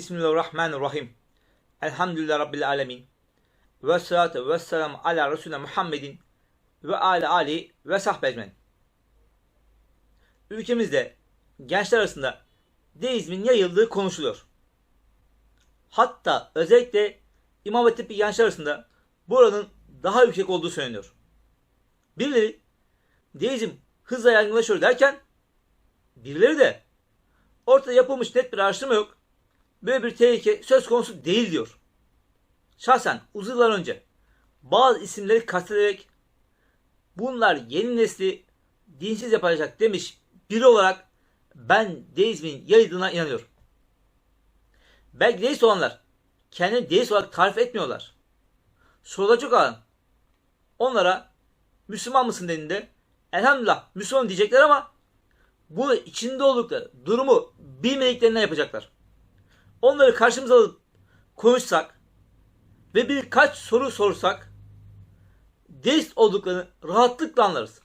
Bismillahirrahmanirrahim. Elhamdülillah Rabbil alemin. Ve salatu ve selamu ala Resulüne Muhammedin ve ala ali ve sahbe ecmen. Ülkemizde gençler arasında deizmin yayıldığı konuşuluyor. Hatta özellikle İmam Hatipli gençler arasında bu oranın daha yüksek olduğu söyleniyor. Birileri deizm hızla yaygınlaşıyor derken birileri de ortada yapılmış net bir araştırma yok. Böyle bir tehlike söz konusu değil diyor. Şahsen uzun yıllar önce bazı isimleri kastederek bunlar yeni nesli dinsiz yapacak demiş biri olarak ben deizmin yayıldığına inanıyorum. Belki deist olanlar kendini deist olarak tarif etmiyorlar. Sorulacak olan onlara Müslüman mısın dediğinde elhamdülillah Müslüman diyecekler ama bu içinde oldukları durumu bilmediklerinden yapacaklar. Onları karşımıza alıp konuşsak ve birkaç soru sorsak deist olduklarını rahatlıkla anlarız.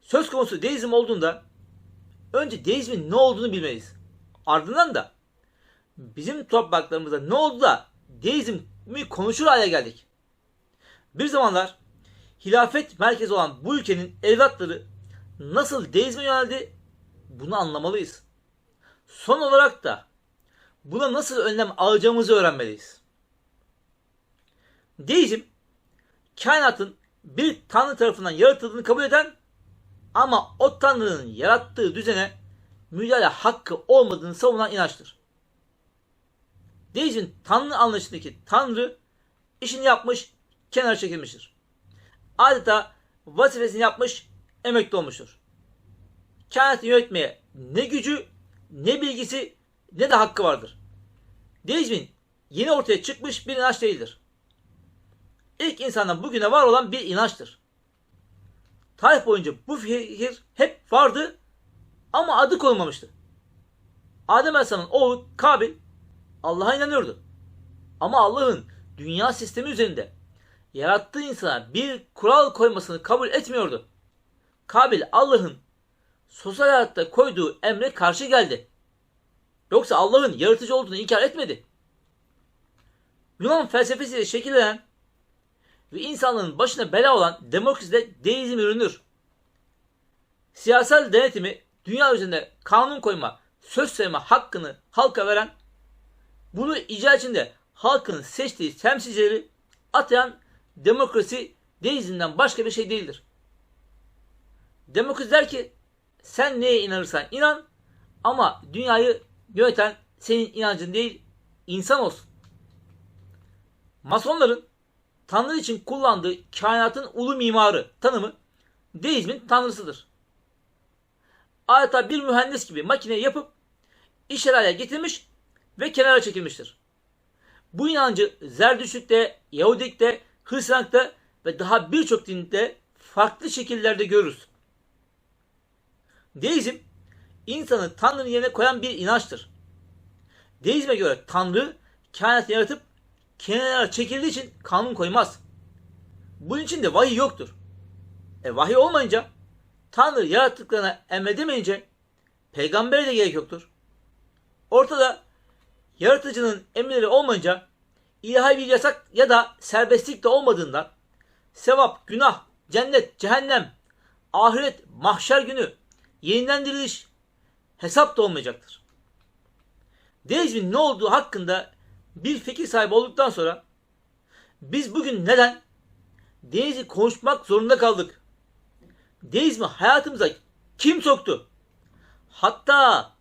Söz konusu deizm olduğunda önce deizmin ne olduğunu bilmeliyiz. Ardından da bizim topraklarımızda ne oldu da deizmi konuşur hale geldik. Bir zamanlar hilafet merkezi olan bu ülkenin evlatları nasıl deizme yöneldi bunu anlamalıyız. Son olarak da buna nasıl önlem alacağımızı öğrenmeliyiz. Deizm, kainatın bir tanrı tarafından yaratıldığını kabul eden ama o tanrının yarattığı düzene müdahale hakkı olmadığını savunan inançtır. Deizmin tanrı anlayışındaki tanrı işini yapmış, kenara çekilmiştir. Adeta vazifesini yapmış, emekli olmuştur. Kainatı yönetmeye ne gücü, ne bilgisi, ne de hakkı vardır. Deizmin yeni ortaya çıkmış bir inanç değildir. İlk insandan bugüne var olan bir inançtır. Tarih boyunca bu fikir hep vardı ama adı konulmamıştı. Adem Aleyhisselam'ın oğlu Kabil Allah'a inanıyordu. Ama Allah'ın dünya sistemi üzerinde yarattığı insana bir kural koymasını kabul etmiyordu. Kabil Allah'ın sosyal hayatta koyduğu emre karşı geldi. Yoksa Allah'ın yaratıcı olduğunu inkar etmedi. Yunan felsefesiyle şekillenen ve insanlığın başına bela olan demokraside deizm ürünür. Siyasal denetimi dünya üzerinde kanun koyma, söz söyleme hakkını halka veren, bunu icra içinde halkın seçtiği temsilcileri atayan demokrasi deizmden başka bir şey değildir. Demokrasi der ki sen neye inanırsan inan ama dünyayı yöneten senin inancın değil insan olsun. Masonların Tanrı için kullandığı kainatın ulu mimarı tanımı deizmin tanrısıdır. Adeta bir mühendis gibi makine yapıp iş hale getirmiş ve kenara çekilmiştir. Bu inancı Zerdüştlük'te, Yahudilik'te, Hristiyanlık'ta ve daha birçok dinde farklı şekillerde görürüz. Deizm, insanı Tanrı'nın yerine koyan bir inançtır. Deizme göre Tanrı kainatı yaratıp kenara çekildiği için kanun koymaz. Bunun için de vahiy yoktur. E vahiy olmayınca Tanrı yarattıklarına emredemeyince peygambere de gerek yoktur. Ortada yaratıcının emirleri olmayınca ilahi bir yasak ya da serbestlik de olmadığından sevap, günah, cennet, cehennem, ahiret, mahşer günü, yeniden diriliş, hesap da olmayacaktır. Deizmin ne olduğu hakkında bir fikir sahibi olduktan sonra biz bugün neden Deizmi konuşmak zorunda kaldık? Deizmi hayatımıza kim soktu? Hatta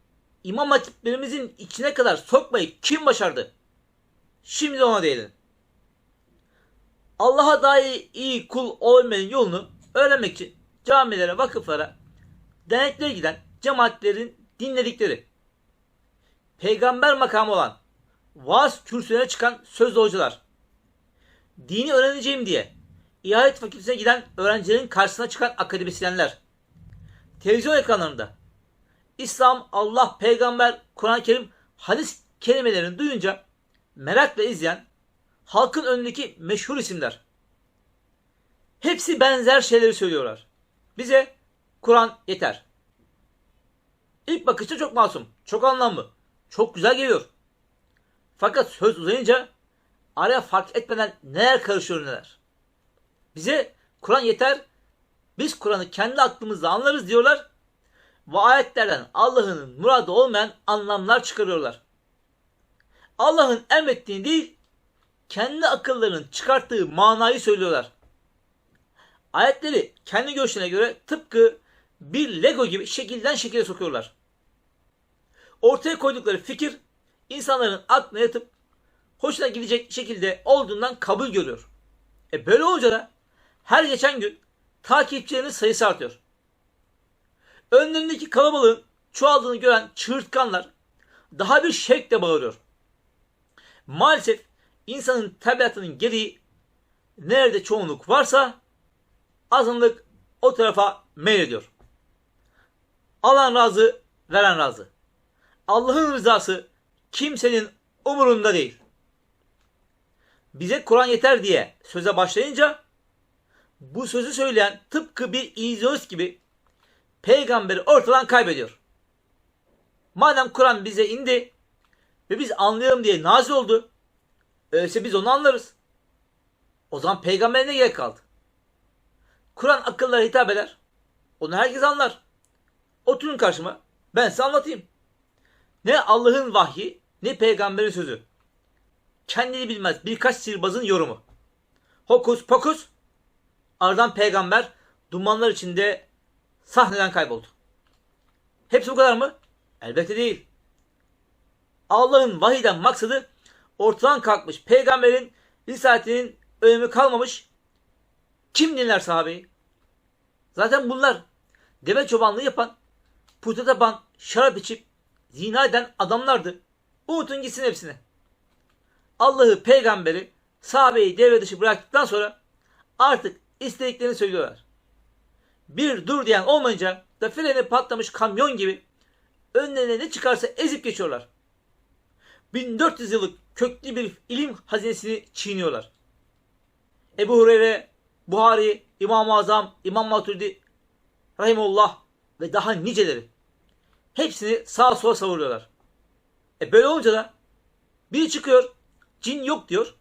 imam hatiplerimizin içine kadar sokmayı kim başardı? Şimdi ona değinelim. Allah'a dair iyi kul olmanın yolunu öğrenmek için camilere, vakıflara, derneklere giden cemaatlerin dinledikleri, peygamber makamı olan vaaz kürsülerine çıkan sözlü hocalar, dini öğreneceğim diye İlahiyat Fakültesine giden öğrencilerin karşısına çıkan akademisyenler, televizyon ekranlarında İslam, Allah, Peygamber, Kur'an-ı Kerim, hadis kelimelerini duyunca merakla izleyen halkın önündeki meşhur isimler. Hepsi benzer şeyleri söylüyorlar. Bize Kur'an yeter. İlk bakışta çok masum, çok anlamlı, çok güzel geliyor. Fakat söz uzayınca araya fark etmeden neler karışıyor neler. Bize Kur'an yeter, biz Kur'an'ı kendi aklımızla anlarız diyorlar ve ayetlerden Allah'ın muradı olmayan anlamlar çıkarıyorlar. Allah'ın emrettiğini değil, kendi akıllarının çıkarttığı manayı söylüyorlar. Ayetleri kendi görüşlerine göre tıpkı bir Lego gibi şekilden şekile sokuyorlar. Ortaya koydukları fikir insanların aklına yatıp hoşuna gidecek şekilde olduğundan kabul görüyor. E böyle olunca da her geçen gün takipçilerinin sayısı artıyor. Önlerindeki kalabalığın çoğaldığını gören çığırtkanlar daha bir şevkle bağırıyor. Maalesef insanın tabiatının gereği nerede çoğunluk varsa azınlık o tarafa meylediyor. Alan razı, veren razı. Allah'ın rızası kimsenin umurunda değil. Bize Kur'an yeter diye söze başlayınca bu sözü söyleyen tıpkı bir illüzyonist gibi peygamberi ortadan kaybediyor. Madem Kur'an bize indi ve biz anlayalım diye nazil oldu. Öyleyse biz onu anlarız. O zaman peygambere ne gerek kaldı? Kur'an akıllara hitap eder. Onu herkes anlar. Oturun karşıma. Ben size anlatayım. Ne Allah'ın vahyi ne peygamberin sözü. Kendini bilmez birkaç sihirbazın yorumu. Hokus pokus. Ardından peygamber dumanlar içinde sahneden kayboldu. Hepsi bu kadar mı? Elbette değil. Allah'ın vahiden maksadı ortadan kalkmış peygamberin risaletinin önemi kalmamış. Kim dinler sahabeyi? Zaten bunlar deve çobanlığı yapan, puta tapan, şarap içip zina eden adamlardı. Unutun gitsin hepsini. Allah'ı, peygamberi, sahabeyi devre dışı bıraktıktan sonra artık istediklerini söylüyorlar. Bir dur diyen olmayınca da freni patlamış kamyon gibi önlerine ne çıkarsa ezip geçiyorlar. 1400 yıllık köklü bir ilim hazinesini çiğniyorlar. Ebu Hureyre, Buhari, İmam-ı Azam, İmam Maturidi, Rahimullah ve daha niceleri. Hepsini sağa sola savuruyorlar. E böyle olunca da biri çıkıyor cin yok diyor.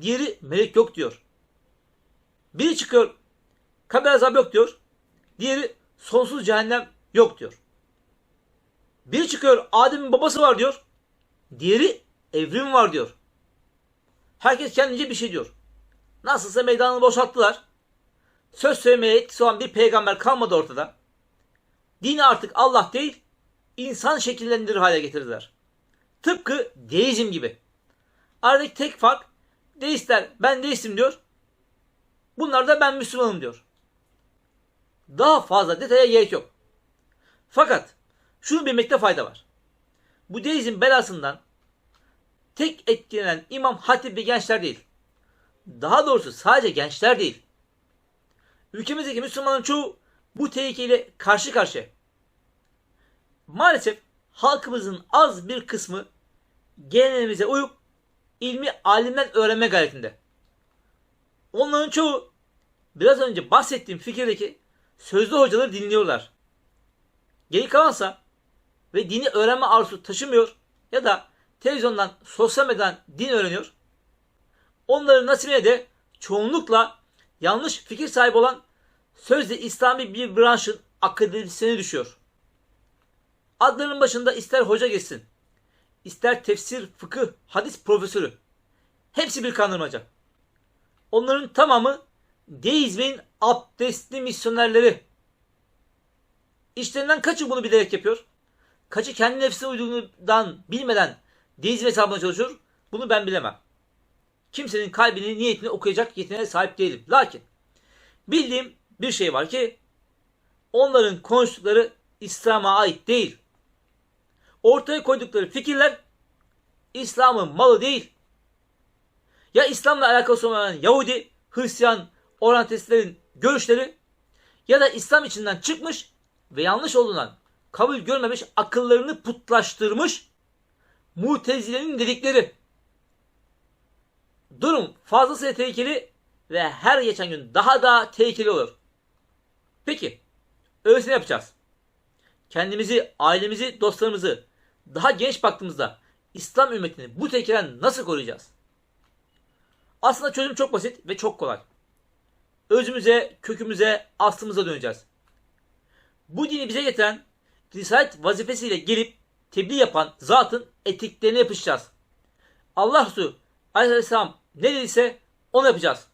Diğeri melek yok diyor. Biri çıkıyor kabir azabı yok diyor. Diğeri sonsuz cehennem yok diyor. Biri çıkıyor Adem'in babası var diyor. Diğeri evrim var diyor. Herkes kendince bir şey diyor. Nasılsa meydanını boşalttılar. Söz söylemeye etkisi olan bir peygamber kalmadı ortada. Dini artık Allah değil, insan şekillendirir hale getirdiler. Tıpkı deizm gibi. Aradaki tek fark deistler ben deistim diyor. Bunlar da ben Müslümanım diyor. Daha fazla detaya gerek yok. Fakat şunu bilmekte fayda var. Bu deizm belasından tek etkilenen İmam Hatip ve gençler değil. Daha doğrusu sadece gençler değil. Ülkemizdeki Müslümanların çoğu bu tehlikeyle karşı karşıya. Maalesef halkımızın az bir kısmı geleneğimize uyup ilmi alimden öğrenme gayretinde. Onların çoğu biraz önce bahsettiğim fikirdeki sözlü hocaları dinliyorlar. Geri kalansa ve dini öğrenme arzusu taşımıyor ya da televizyondan, sosyal medyadan din öğreniyor. Onların nasibine de çoğunlukla yanlış fikir sahibi olan sözde İslami bir branşın akademisyeni düşüyor. Adlarının başında ister hoca geçsin, ister tefsir, fıkıh, hadis profesörü. Hepsi bir kandırmaca. Onların tamamı deizmin abdestli misyonerleri. İşlerinden kaçı bunu bilerek yapıyor? Kaçı kendi nefsine uyduğundan bilmeden deizm hesabına çalışıyor? Bunu ben bilemem. Kimsenin kalbini, niyetini okuyacak yeteneğe sahip değilim. Lakin bildiğim bir şey var ki onların konuştukları İslam'a ait değil. Ortaya koydukları fikirler İslam'ın malı değil. Ya İslam'la alakası olmayan Yahudi, Hristiyan, oryantistlerin görüşleri ya da İslam içinden çıkmış ve yanlış olunan, kabul görmemiş, akıllarını putlaştırmış mutezilerin dedikleri. Durum fazlasıyla tehlikeli ve her geçen gün daha da tehlikeli olur. Peki, öyleyse ne yapacağız? Kendimizi, ailemizi, dostlarımızı daha genç baktığımızda İslam ümmetini bu tehlikeden nasıl koruyacağız? Aslında çözüm çok basit ve çok kolay. Özümüze, kökümüze, aslımıza döneceğiz. Bu dini bize getiren risalet vazifesiyle gelip tebliğ yapan zatın etiklerine yapışacağız. Allah Resulü Aleyhisselam ne dediyse onu yapacağız.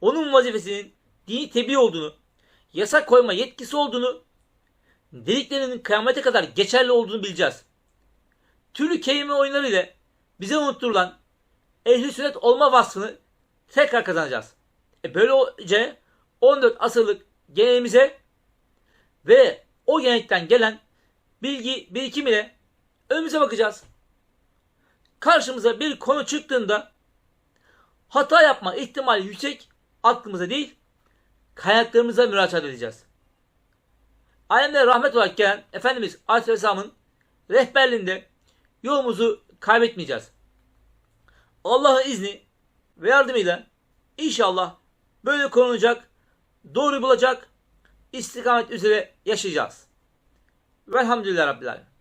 Onun vazifesinin dini tebliğ olduğunu, yasak koyma yetkisi olduğunu, dediklerinin kıyamete kadar geçerli olduğunu bileceğiz. Türlü kelime oyunları ile bize unutturulan ehli sünnet olma vasfını tekrar kazanacağız. E böylece 14 asırlık geleneğimize ve o gelenekten gelen bilgi birikim ile önümüze bakacağız. Karşımıza bir konu çıktığında hata yapma ihtimali yüksek aklımıza değil kaynaklarımıza müracaat edeceğiz. Alemde rahmet olarak gelen Efendimiz Aleyhisselam'ın rehberliğinde yolumuzu kaybetmeyeceğiz. Allah'ın izni ve yardımıyla inşallah böyle konulacak, doğru bulacak, istikamet üzere yaşayacağız. Velhamdülillah Rabbil Alemin.